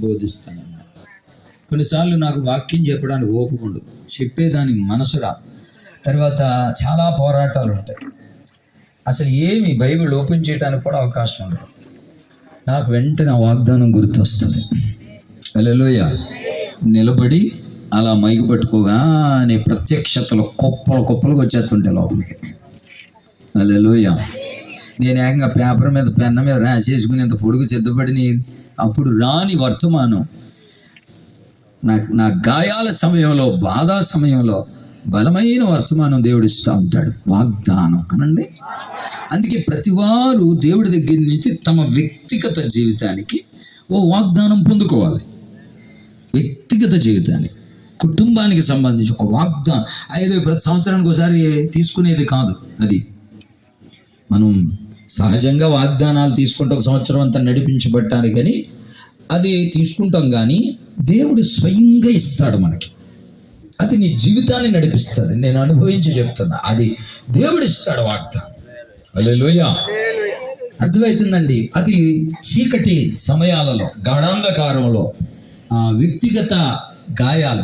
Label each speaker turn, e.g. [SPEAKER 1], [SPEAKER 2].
[SPEAKER 1] బోధిస్తానన్నా కొన్నిసార్లు నాకు వాక్యం చెప్పడానికి ఓపిక ఉండదు. చెప్పేదానికి మనసు తర్వాత చాలా పోరాటాలు ఉంటాయి. అసలు ఏమి బైబిల్ ఓపెన్ చేయడానికి కూడా అవకాశం ఉండదు. నాకు వెంటనే వాగ్దానం గుర్తొస్తుంది. అలెలోయ నిలబడి అలా మైకు పట్టుకోగానే ప్రత్యక్షతలు కుప్పలు కుప్పలకు వచ్చేస్తుంటాయి లోపలికి. అలెలోయ నేను ఏకంగా పేపర్ మీద పెన్న మీద రాసేసుకుని ఇంత పొడుగు సిద్ధపడిని అప్పుడు రాని వర్తమానం. నా నా గాయాల సమయంలో బాధ సమయంలో బలమైన వర్తమానం దేవుడు ఇస్తూ ఉంటాడు. వాగ్దానం అనండి. అందుకే ప్రతివారు దేవుడి దగ్గర నుంచి తమ వ్యక్తిగత జీవితానికి ఓ వాగ్దానం పొందుకోవాలి. వ్యక్తిగత జీవితాన్ని. కుటుంబానికి సంబంధించి ఒక వాగ్దానం. ఐదు ప్రతి సంవత్సరానికి ఒకసారి తీసుకునేది కాదు అది. మనం సహజంగా వాగ్దానాలు తీసుకుంటే ఒక సంవత్సరం అంతా నడిపించబట్టాలి కానీ అది తీసుకుంటాం కానీ దేవుడు స్వయంగా ఇస్తాడు మనకి. అది నీ జీవితాన్ని నడిపిస్తుంది. నేను అనుభవించి చెప్తున్నా. అది దేవుడు ఇస్తాడు వాగ్దానం. లోయ అర్థమవుతుందండి అది చీకటి సమయాలలో గాఢాంధకారంలో వ్యక్తిగత గాయాలు